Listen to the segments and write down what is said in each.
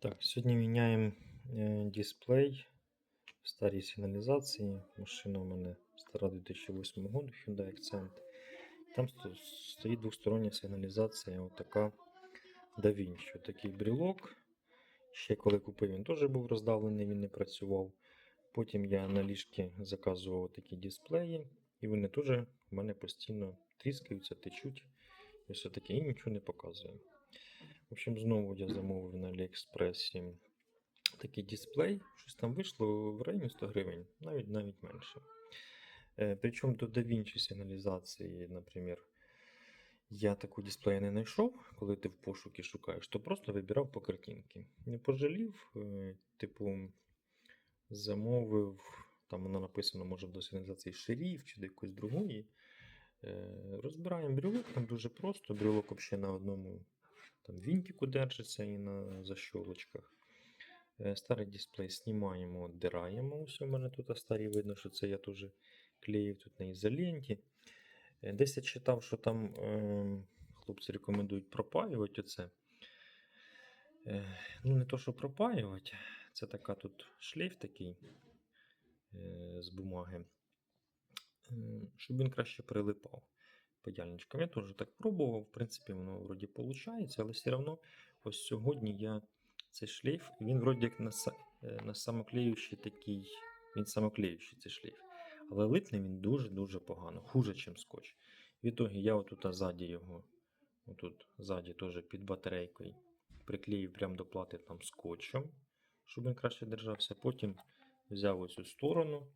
Так, сьогодні міняємо е, дисплей в старій сигналізації. Машина у мене стара 2008 року Hyundai Accent. Там стоїть двостороння сигналізація, отака DaVinci. Отакий брілок. Ще коли купив, він теж був роздавлений, він не працював. Потім я на ліжки заказував такі дисплеї, і вони теж в мене постійно тріскаються, течуть. І все таке, і нічого не показує. В общем, знову я замовив на Аліекспресі такий дисплей. Щось там вийшло в районі 100 гривень, навіть навіть менше. Е, Причому до DaVinci сигналізації, наприклад, я таку дисплея не знайшов, коли ти в пошуки шукаєш, то просто вибирав по картинці. Не пожалів, е, типу, замовив, там воно написано, може, до сигналізації шериф чи до якоїсь другої. Е, Розбираємо брілок, там дуже просто. Брілок взагалі на одному там вінтику держиться і на защолочках. Е, Старий дисплей знімаємо, дираємо. Ось у мене тут старі видно, що це я теж клеїв тут на ізоленті. Е, Десь я читав, що там хлопці рекомендують пропаювати оце. Е, ну, не то, що пропаювати, це така тут шлейф такий е, з бумаги, щоб він краще прилипав паяльничком. Я теж так пробував, в принципі, воно вроді виходить, але все одно ось сьогодні я цей шлейф, він вроді як на, е, на самоклеючий такий, він самоклеючий цей шлейф. Але липне він дуже-дуже погано, хуже, ніж скотч. В ітогі я отут ззаді його, отут ззаді теж під батарейкою, приклеїв прямо до плати там скотчем, щоб він краще держався. Потім взяв оцю сторону,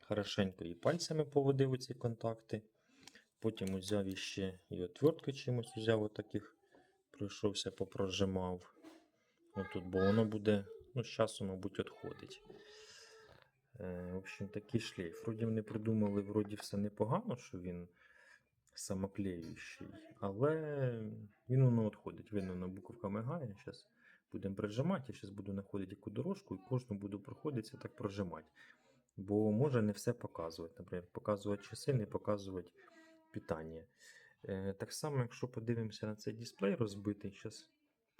хорошенько і пальцями поводив у ці контакти. Потім взяв іще і отвертки чимось взяв отаких, пройшовся, попрожимав. Отут, бо воно буде, ну, з часом, мабуть, відходить. Е, в общем, такий шлейф. Вроді вони придумали, вроді все непогано, що він самоклеючий, але він воно відходить. Видно, на буковка мигає. Зараз будемо прижимати. Я зараз буду знаходити яку дорожку і кожну буду проходитися так прожимати. Бо може не все показувати. Наприклад, показувати часи, не показувати питання. Е, так само, якщо подивимося на цей дисплей розбитий, зараз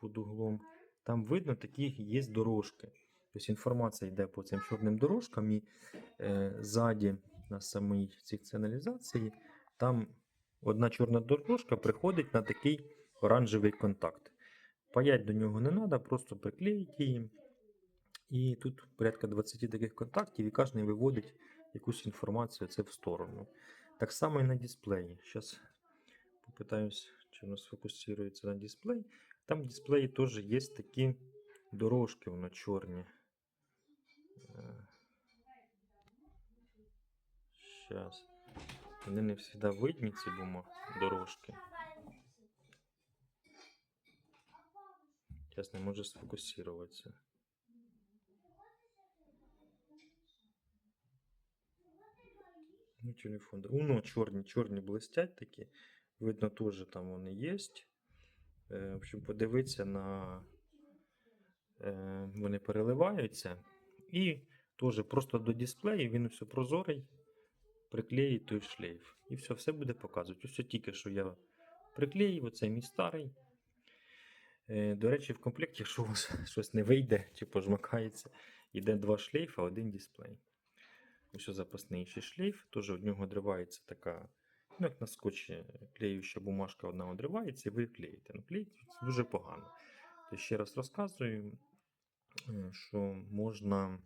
під углом, там видно, такі є дорожки. Тобто інформація йде по цим чорним дорожкам, і е, ззаді на самій цій сигналізації, там одна чорна дорожка приходить на такий оранжевий контакт. Паять до нього не треба, просто приклеїть її. І тут порядка 20 таких контактів, і кожен виводить якусь інформацію це в сторону. Так само і на дисплеї. Зараз попитаюсь, чи воно сфокусується на дисплей. Там в дисплеї теж є такі дорожки, воно чорні. Зараз. Вони не завжди видні, ці бума дорожки. Зараз не може сфокусуватися. Ну, телефон. Уно чорні, чорні блистять такі. Видно, теж там вони є. Е, в общем, подивитися на. Е, вони переливаються. І теж просто до дисплею він все прозорий. Приклеїть той шлейф. І все, все буде показувати. Ось тільки що я приклеїв, оце мій старий. Е, До речі, в комплекті, якщо у вас щось не вийде чи пожмакається, йде два шлейфа, один дисплей. Ось запасний ще шлейф, теж в нього одривається така, ну як на скотчі, клеюча бумажка одна одривається, і ви клеїте. Ну, клеїть дуже погано. То ще раз розказую, е, що можна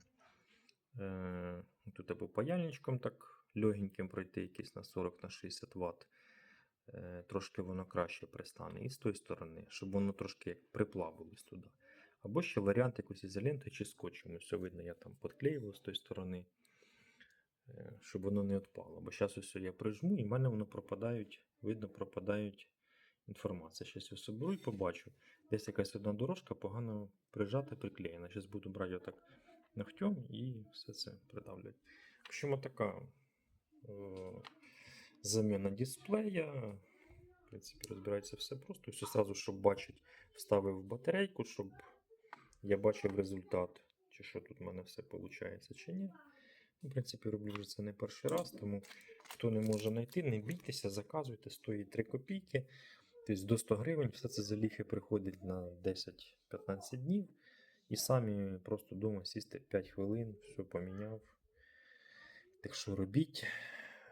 е, тут або паяльничком так легеньким пройти якийсь на 40 на 60 Вт. Е, трошки воно краще пристане. І з тої сторони, щоб воно трошки приплавилось туди. Або ще варіант якоїсь ізоленти чи скотчем. Ну, все видно, я там підклеював з тої сторони, щоб воно не відпало. Бо зараз ось я прижму, і в мене воно пропадають, видно, пропадають інформація. Зараз я соберу і побачу. Десь якась одна дорожка погано прижата, приклеєна. Зараз буду брати отак ногтем і все це придавлювати. В общем, така е, заміна дисплея. В принципі, розбирається все просто. Все сразу, щоб бачити, вставив в батарейку, щоб я бачив результат, чи що тут в мене все виходить, чи ні. В принципі, роблю вже це не перший раз, тому хто не може знайти, не бійтеся, заказуйте, стоїть 3 копійки. Тобто до 100 гривень все це заліхи приходить на 10-15 днів. І самі просто вдома сісти 5 хвилин, все поміняв. Так що робіть,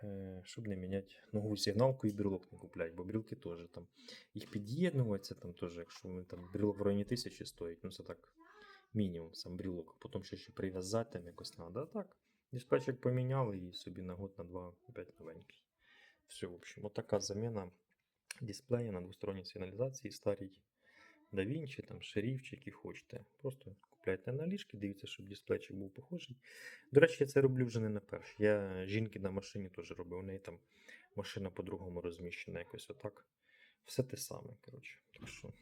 е, щоб не міняти нову сигналку і брілок не купляти, бо брілки теж там. Їх під'єднується там теж, якщо вони там брілок в районі тисячі стоїть, ну це так мінімум сам брілок. Потім ще ще прив'язати якось треба. Так, диспетчик поміняли і собі на год, на два, опять новенький. Все, в общем, вот така заміна дисплея на двосторонній сигналізації старій. Da Vinci, там, шериф, чи які хочете. Просто купляйте наліжки, дивіться, щоб дисплейчик був похожий. До речі, я це роблю вже не на перший. Я жінки на машині теж робив. У неї там машина по-другому розміщена, якось отак. Все те саме, коротше. Так що